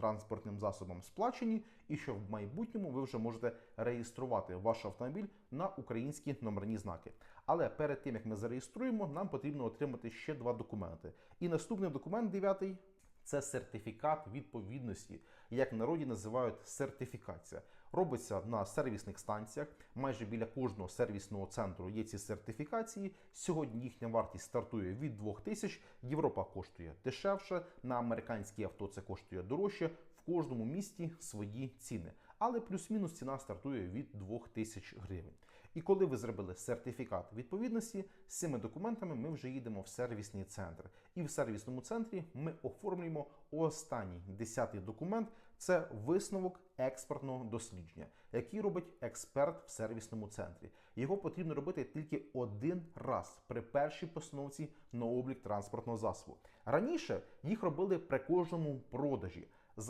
транспортним засобом сплачені, і що в майбутньому ви вже можете реєструвати ваш автомобіль на українські номерні знаки. Але перед тим як ми зареєструємо, нам потрібно отримати ще два документи. І наступний документ, дев'ятий, це сертифікат відповідності, як в народі називають сертифікація. Робиться на сервісних станціях. Майже біля кожного сервісного центру є ці сертифікації. Сьогодні їхня вартість стартує від 2000. Європа коштує дешевше. На американські авто це коштує дорожче. В кожному місті свої ціни. Але плюс-мінус ціна стартує від 2000 гривень. І коли ви зробили сертифікат відповідності, з цими документами ми вже їдемо в сервісний центр. І в сервісному центрі ми оформлюємо останній десятий документ це висновок експертного дослідження, який робить експерт в сервісному центрі. Його потрібно робити тільки один раз при першій постановці на облік транспортного засобу. Раніше їх робили при кожному продажі.